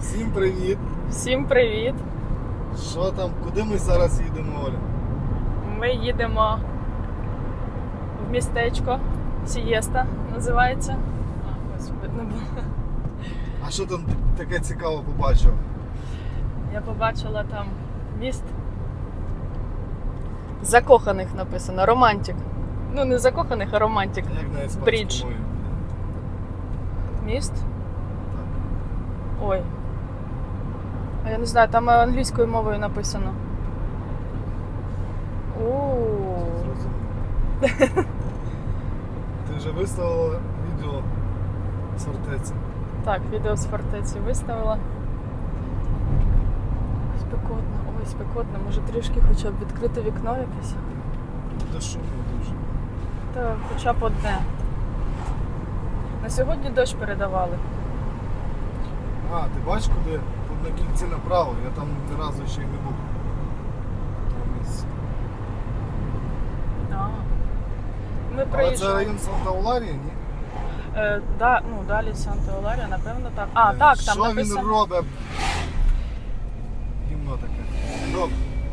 Всім привіт! Всім привіт! Що там? Куди ми зараз їдемо, Оля? Ми їдемо в містечко Сієста називається. А, ось видно було. А що там таке цікаве побачив? Я побачила там міст. Закоханих написано, романтик. Ну, не закоханих, а романтик. Як на іспанській Брідж. мові? Міст. Так. Ой. А я не знаю, там англійською мовою написано. О, Ти вже виставила відео з фортеці. Так, відео з фортеці виставила. Спекотно, ой, спекотно, може трішки хоча б відкрити вікно якесь. Та дуже. Та хоча б одне. На сьогодні дощ передавали. А, ти бачиш, куди тут на кінці направо? Я там ні разу ще й не був. Ми Але це приїжджали. район Санта-Уларія, ні? Е, да, ну, далі Санта Оларія, напевно, так. А, так, там Що написано. він робить? Гімно таке. Роб.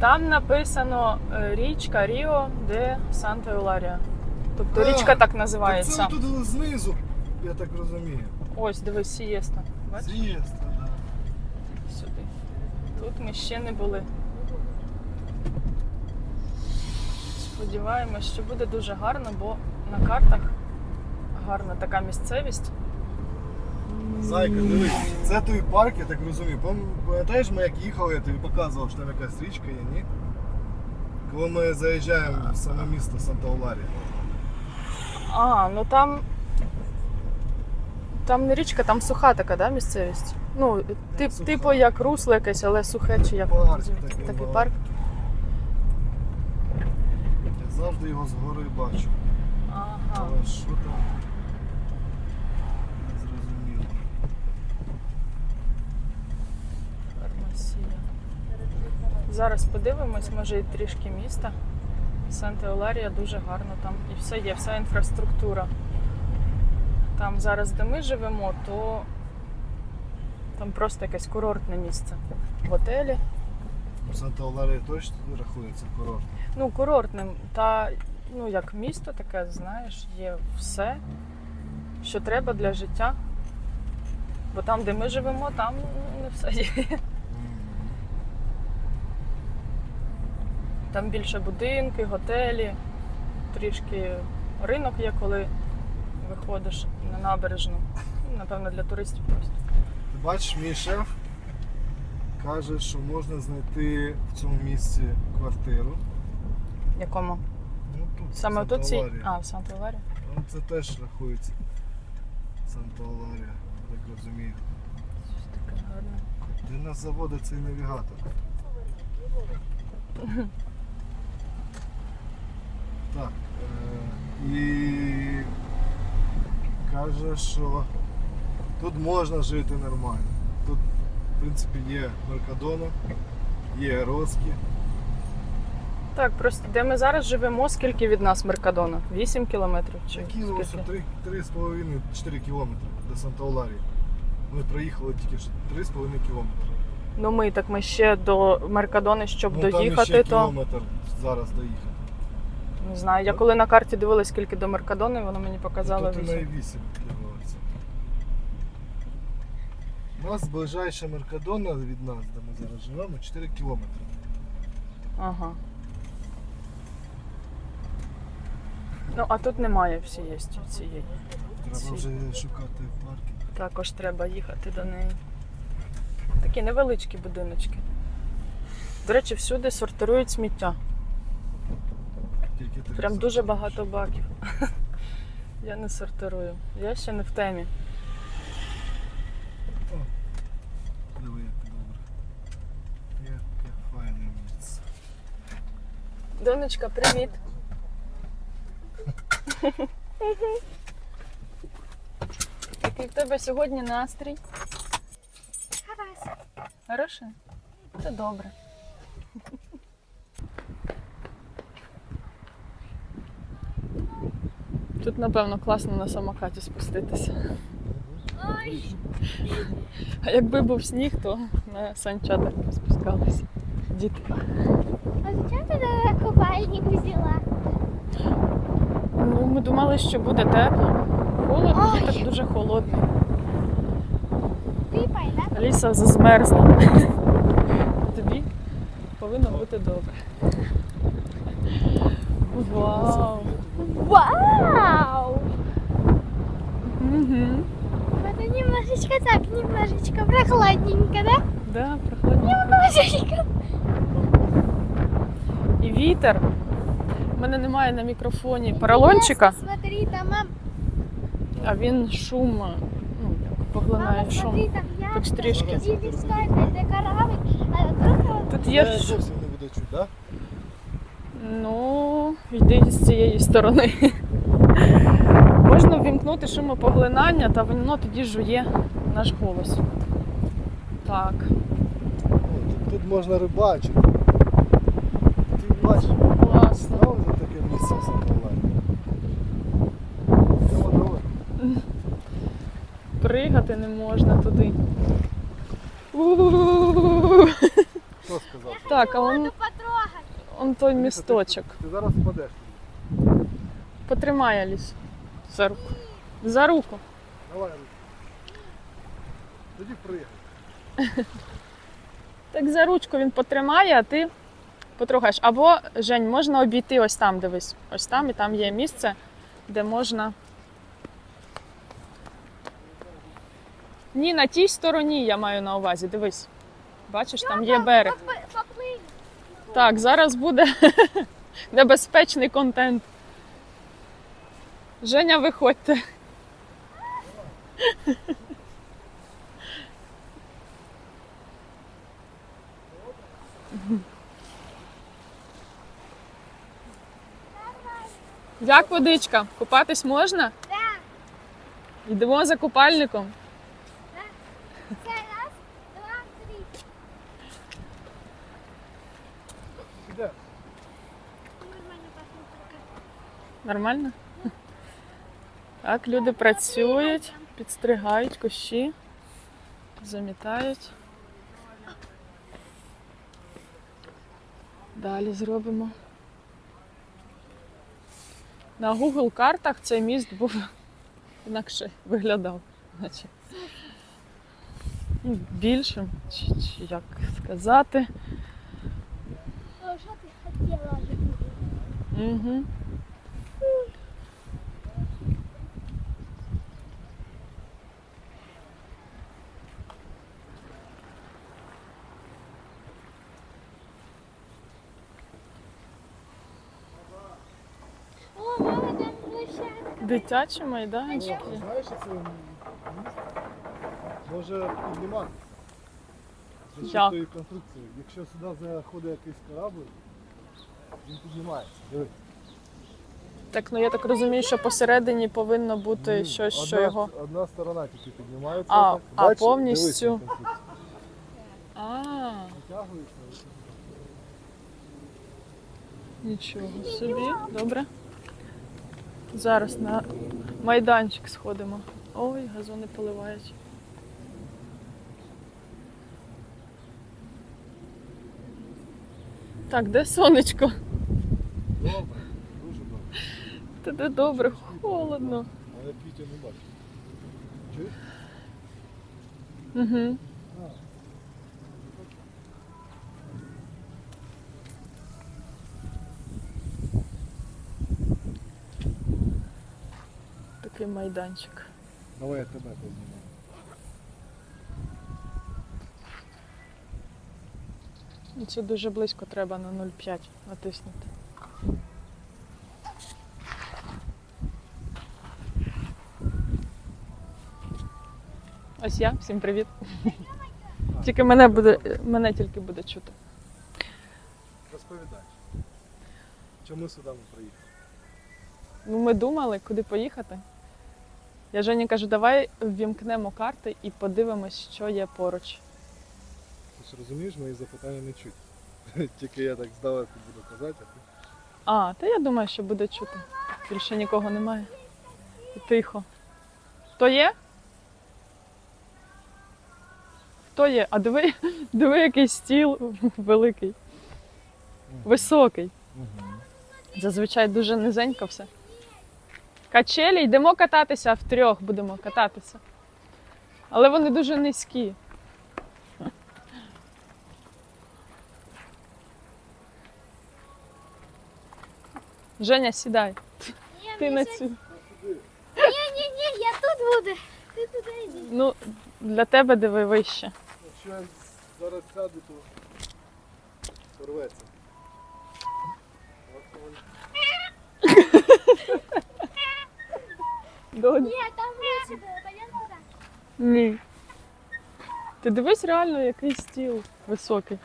Там написано е, річка Ріо де Санта Еуларія. Тобто А, річка так Це називається. тут знизу, я так розумію. Ось, дивись, сієста. Бачиш? З'їзд. Сюди. Тут ми ще не були. Сподіваємось, що буде дуже гарно, бо на картах гарна така місцевість. Зайка, дивись, це той парк, я так розумію. Пам- Пам'ятаєш, ми як їхали, я тобі показував, що там якась річка є, ні? Коли ми заїжджаємо в саме місто Санта-Уларія. А, ну там. Там не річка, там суха така, да, місцевість? Ну, тип, типу як русло якесь, але сухе чи як Парк такий такий парк. Я завжди його згори бачу. Ага. Але що там? Не зрозуміло. Фармасія. Зараз подивимось, може і трішки міста. Санта Еуларія дуже гарно там і все є, вся інфраструктура. Там зараз, де ми живемо, то там просто якесь курортне місце. Готелі. Санта-Уларія точно рахується курорт. Ну, курортним. Та ну як місто таке, знаєш, є все, що треба для життя. Бо там, де ми живемо, там ну, не все є. Там більше будинки, готелі, трішки ринок є, коли виходиш на набережну. Ну, Напевно, для туристів просто. Ти бачиш, мій шеф каже, що можна знайти в цьому місці квартиру. Якому? Ну, тут, Саме тут цій. А, в Санта-Ларі? Ну, це теж рахується. Санта-Уларія, як розумію. Щось таке гарне. Де нас заводить цей навігатор? Так. Е- і каже, що тут можна жити нормально. Тут, в принципі, є Меркадона, є Роски. Так, просто де ми зараз живемо, скільки від нас Меркадона? 8 кілометрів чи ну, 3,5-4 кілометри до Санта-Уларії. Ми проїхали тільки 3,5 кілометри. Ну ми так ми ще до Меркадони, щоб ну, там доїхати, ще то кілометр зараз доїхати. Не знаю. Я коли на карті дивилась, скільки до Меркадони, воно мені показало Тут на 8. 8. У нас ближайша Меркадона від нас, де ми зараз живемо, 4 кілометри. Ага. Ну, а тут немає всієї цієї. Треба вже шукати паркінг. Також треба їхати до неї. Такі невеличкі будиночки. До речі, всюди сортирують сміття. Прям дуже багато баків. Я не сортирую. Я ще не в темі. Диви, як добре. Яке файне місце. Донечка, привіт. Який в тебе сьогодні настрій? Хороший? Це добре. Тут, напевно, класно на самокаті спуститися. А якби був сніг, то на санчатах спускалися. Діти. А зачем ти на купальник взяла? Ну, ми думали, що буде тепло. Холодно, Ой. вітер дуже холодний. Піпай, да? Аліса зазмерзла. Тобі повинно бути добре. Вау! Вау! Угу. Это немножечко так, немножечко прохладненько, да? Да, прохладненько. Немножечко. І вітер. У мене немає на мікрофоні поролончика, Смотри, там, мам. а він шум ну, як поглинає Мама, шум. смотри, там я. Хоч трішки. Иди стой, это корабль, а вдруг Тут Я є. зовсім не буде чути, так? Ну, йди з цієї сторони. Можна ввімкнути шумопоглинання, та воно тоді жує наш голос. Так. Тут, тут можна рибачити. Ти бачиш, Класно. знав за таке місце в Давай, давай. Пригати не можна туди. Хто сказав? Так, а он. Он той місточок. Ти, ти зараз впадеш. Потримай Аліс. За руку. За руку. Давай, Аліса. Тоді пригай. Так за ручку він потримає, а ти потрогаєш. Або, Жень, можна обійти ось там, дивись. Ось там і там є місце, де можна. Ні, на тій стороні я маю на увазі. Дивись. Бачиш, там є берег. Так, зараз буде небезпечний контент. Женя, виходьте. Як водичка? Купатись можна? Да. Йдемо за купальником. Це раз, два, три. Іде. Нормально пахнет. Нормально? Так, люди працюють, підстригають кущі, замітають. Далі зробимо. На Google картах цей міст був інакше виглядав, наче ну, більшим, чи, чи як сказати. Що ти хотіла? Угу. Дитячі майданчики. Знаєш, це може піднімати. За тої конструкції. Якщо сюди заходить якийсь корабль, він піднімається. Диви. Так, ну я так розумію, що посередині повинно бути Ні, щось, що одна, його. Одна сторона тільки піднімається. А, так. а Дальше повністю? дивись на. А, Витягується. нічого собі. Добре. Зараз на майданчик сходимо. Ой, газони поливають. Так, де сонечко? Добре, дуже добре. Та де добре, холодно. Але квітів не бачу. Чуєш? Угу. А. Такий майданчик. Давай я тебе познімаю. Це дуже близько треба на 0,5 натиснути. Ось я, всім привіт. Тільки мене буде, мене тільки буде чути. Розповідай. Чому сюди ми приїхали? Ну, ми думали, куди поїхати. Я Жені кажу, давай ввімкнемо карти і подивимось, що є поруч. Ти ж розумієш, мої запитання не чуть. Тільки я так здалеку буду казати, а ти. А, та я думаю, що буде чути. Більше нікого немає. Тихо. Хто є? хто є. А диви, диви, який стіл великий, високий. Зазвичай дуже низенько все. Качелі, йдемо кататися втрьох, будемо кататися. Але вони дуже низькі. Женя, сідай. Ти на цю. Ні-ні-ні, я тут буду. Ти туди йди. Ну, для тебе диви вище. Якщо я зараз сяду, то порветься. Доня. Ні, там вище було, пойдемо туди. Ні. Ти дивись реально, який стіл високий.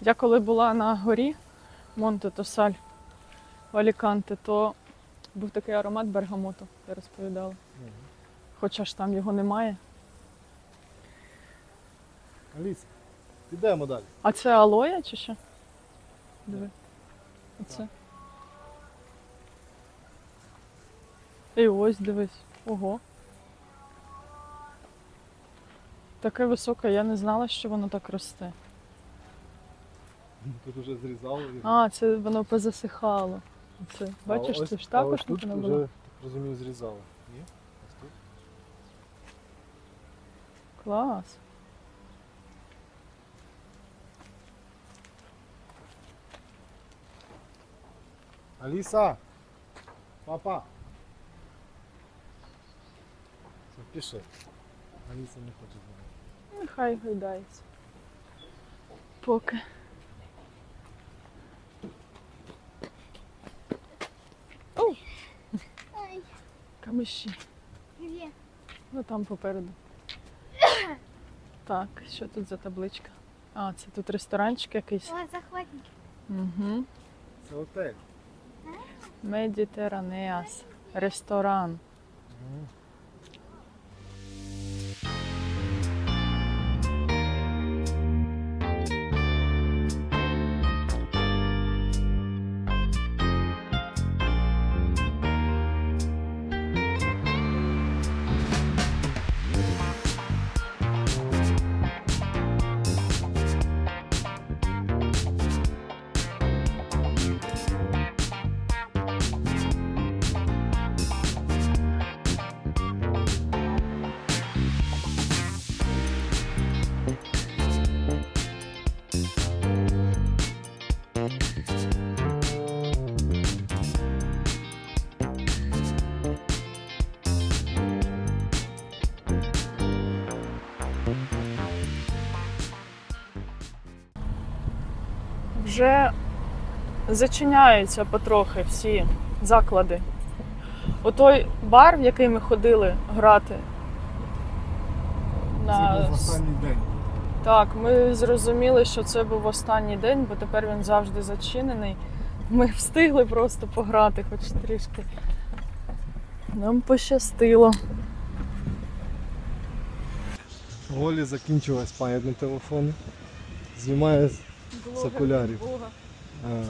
Я коли була на горі Монте Тосаль в Аліканте, то був такий аромат бергамоту, я розповідала. Хоча ж там його немає. Аліса, підемо далі. А це алоя чи що? Диви. Оце. І ось дивись. Ого. Таке високе, я не знала, що воно так росте. Тут вже зрізали. А, це воно позасихало. Це, бачиш, це ж також тут вже, було. розумію, зрізали. Ні? Ось тут. Клас. Аліса! Папа! Піши. Аліса не хоче з. Нехай гайдається. Поки. О, Ай, камиші. где? Ну там попереду. Так, що тут за табличка? А, це тут ресторанчик якийсь. О, захватник. Угу. Це отель. Медітеранеас. Ресторан. Вже зачиняються потрохи всі заклади. Отой бар, в який ми ходили грати. Це був останній день. Так, ми зрозуміли, що це був останній день, бо тепер він завжди зачинений. Ми встигли просто пограти хоч трішки. Нам пощастило. У Олі закінчилась пам'ять на телефоні. Знімає з з окулярів. Ага.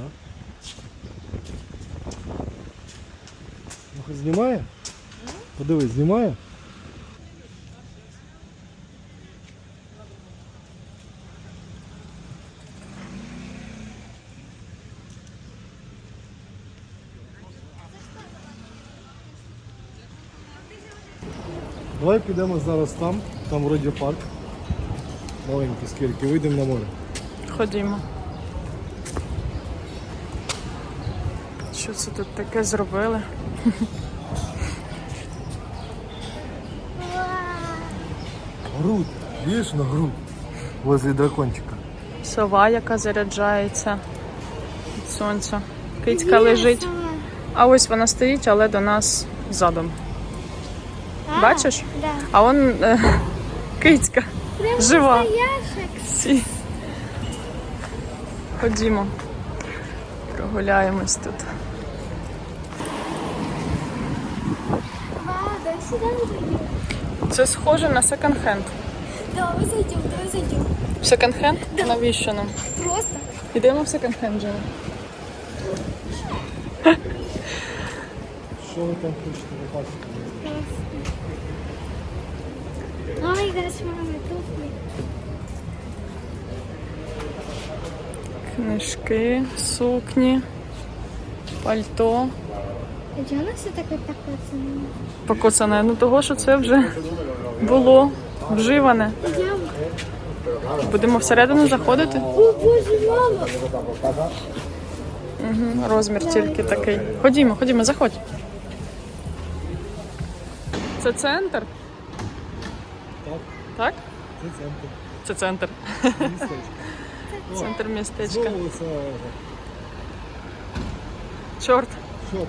Ну, хоч знімає? Подивись, знімає? Давай підемо зараз там, там вроді парк. Маленький скільки, вийдемо на море. Ходімо. Що це тут таке зробили? Грудь, видишь на грудь возле дракончика. Сова, яка заряджається від сонця. Кицька лежить. А ось вона стоїть, але до нас задом. Бачиш? Да. А он е, кицька. Жива. настоящая. Ходімо. Прогуляємось тут. Це схоже на секонд-хенд. Давай зайдем, давай зайдем. Секонд-хенд? Навіщо нам? Просто Йдемо в секонд-хенд вже. Що ви там хочете побачити? Ой, gosh, мама, туфли. Книжки, сукні, пальто. А чого воно все таке покоцане? Покоцане. Ну того, що це вже було вживане. Будемо всередину заходити. О, боже, мама. Угу, розмір тільки такий. Ходімо, ходімо, заходь. Це центр? Так, Так? це центр. Це центр. Центр містечка. Знову це Чорт. шок.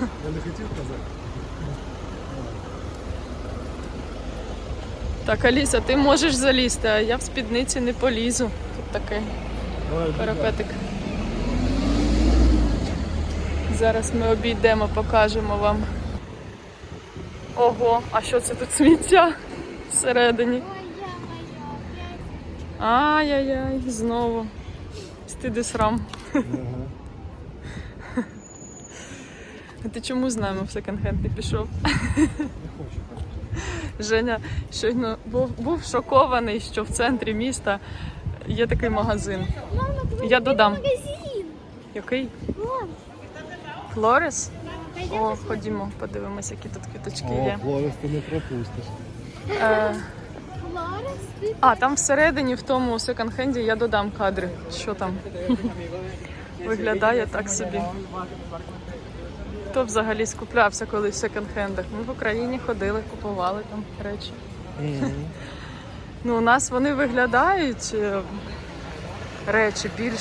Я не хотів казати. Так, Аліса, ти можеш залізти, а я в спідниці не полізу. Тут такий парапетик. Зараз ми обійдемо, покажемо вам. Ого, а що це тут сміття всередині? Ой, я моя, опять. Ай-яй-яй, знову. Стиди срам. Ага. А ти чому з нами в секонд-хенд не пішов? Не хочу так. Женя щойно був, був шокований, що в центрі міста є такий магазин. Я додам. магазин. Який? Флорес? О, ходімо, подивимось, які тут квіточки О, є. Флорес ти не пропустиш. А, там всередині, в тому секонд-хенді, я додам кадри. Що там? Виглядає так собі. Хто взагалі скуплявся колись в секонд-хендах? Ми в Україні ходили, купували там речі. Ну, у нас вони виглядають е, речі більш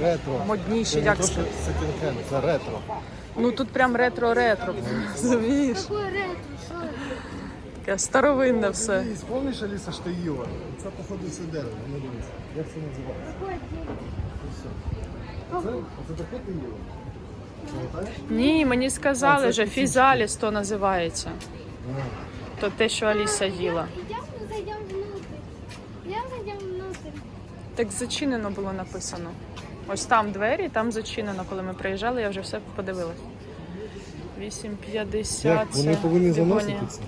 ретро. модніші, як сказати. секонд-хенд, це ретро. Ну тут прям ретро-ретро. Розумієш? ретро? Таке старовинне все. Ти Помниш, Аліса, що їла? Це, походу, все дерево. Ну, дивись. Як це називається? Це, це таке ти їла? Ні, мені сказали вже фізаліс то називається. То те, що Аліса їла. Идем, зайдем внутрь. Идем, зайдем внутрь. Так зачинено було написано. Ось там двері, там зачинено. Коли ми приїжджали, я вже все подивилась. 8.50. Як? Вони повинні Бігонія. заносити це?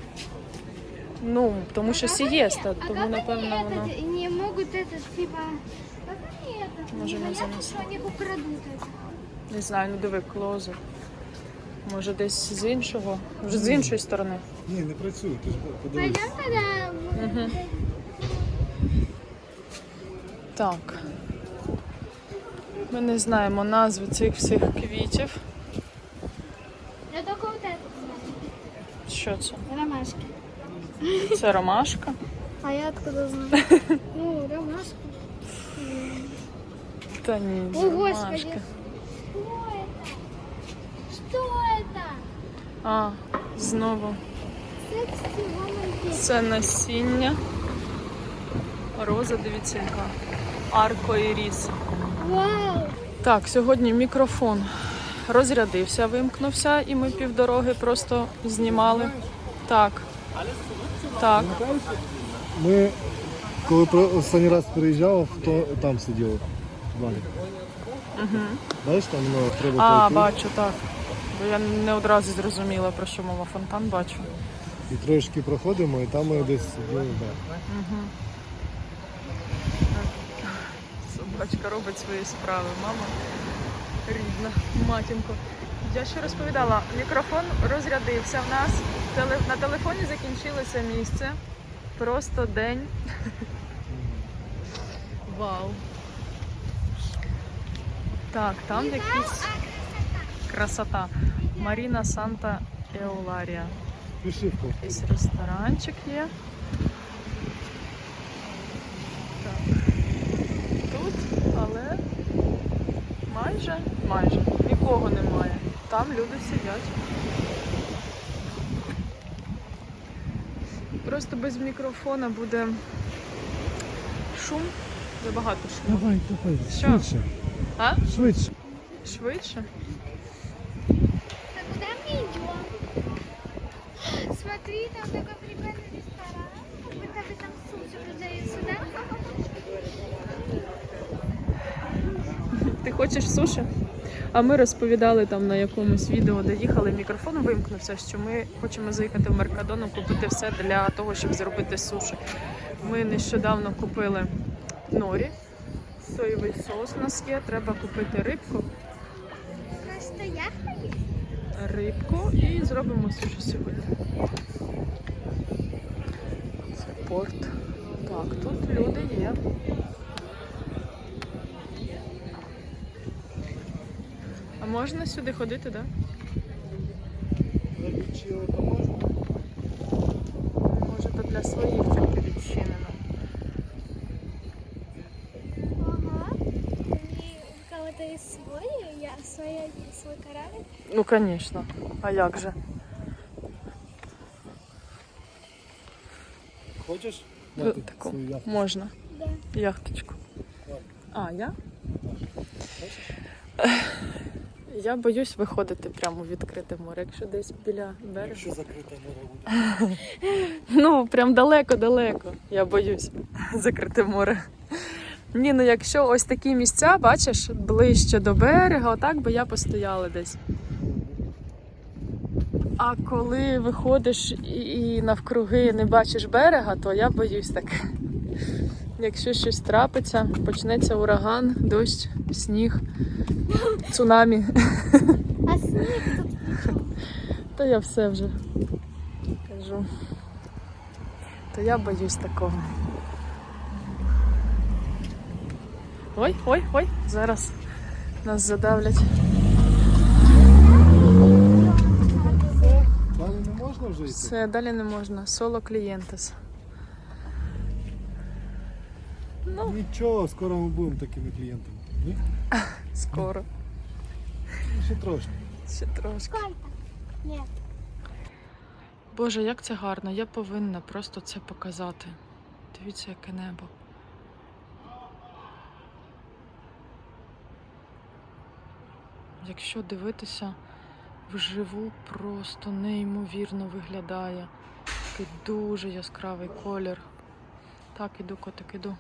Ну, тому що сієста, А тому как напевно они воно. это, не могут это, типа... Как они это? Можем не боятся, занести. что они их украдут это? Не знаю, ну диви, клозер. Може десь з іншого, вже з іншої сторони. Ні, не працює, ти ж подивись. Пойдем тогда. в- Мгм. Так. Ми не знаємо назви цих всіх квітів. Я только вот это знаю. Що це? Ромашки. Це ромашка. А я откуда знаю? Ну, ромашка. Та ні, О, це Господи. ромашка. Что это? Что это? А, знову. Це насіння. Роза, дивіться, яка. Арко і ріс. Вау! Так, сьогодні мікрофон розрядився, вимкнувся, і ми півдороги просто знімали. Так. Так. Ми, коли про- останній раз приїжджав, то там сиділи. Далі. Угу. Знаєш, там ну, треба А, пройти бачу, так. Бо я не одразу зрозуміла, про що мова фонтан бачу. і трошки проходимо, і там ми десь сиділи. Да. Собачка робить свої справи. Мама рідна, матінко. Я ще розповідала, мікрофон розрядився в нас. Теле- На телефоні закінчилося місце. Просто день. Вау. Так, там якісь красота. Маріна Санта Еуларія. Якийсь ресторанчик є. Так. Тут, але майже, майже нікого немає Там люди сидять. Просто без мікрофона буде шум. Забагато шуму. Давай, давай, Що? швидше. А? Швидше. Швидше? Так куда мы идем? Смотри, там такой прикольный ресторан. Как будто бы там суши продают сюда. Ти хочеш суші? А ми розповідали там на якомусь відео, де їхали, мікрофон вимкнувся, що ми хочемо заїхати в Меркадону, купити все для того, щоб зробити суші. Ми нещодавно купили норі, соєвий соус у нас є, треба купити рибку, Просто рибку і зробимо суші сьогодні. Це порт. Так, тут люди є. можна сюди ходити, так? Да? Відчили, то можна. Може, то для своїх тільки відчинено. Ага. И у кого-то есть свой, я своя, свой корабль. Ну, звісно. А як же? Хочеш? Ну, Мати таку. свою яхту? Можна. Да. Яхточку. Так. А, я? Хочеш? Я боюсь виходити прямо у відкрите море, якщо десь біля берега. Якщо закрите море буде. Ну, прям далеко-далеко. Я боюсь закрити море. Ні, ну якщо ось такі місця, бачиш, ближче до берега, отак би я постояла десь. А коли виходиш і навкруги не бачиш берега, то я боюсь так. Якщо щось трапиться, почнеться ураган, дощ, сніг, цунамі, А снег тут то я все вже кажу. То я боюсь такого. Ой, ой, ой, зараз нас задавлять. Далі не можна вже йти? Все, далі не можна. Соло клієнтес. Ну, Нічого, скоро ми будемо такими клієнтами. Ні? Скоро. Ще трошки. Ще трошки. Боже, як це гарно. Я повинна просто це показати. Дивіться, яке небо. Якщо дивитися вживу, просто неймовірно виглядає. Такий дуже яскравий колір. Так, іду, котик, іду.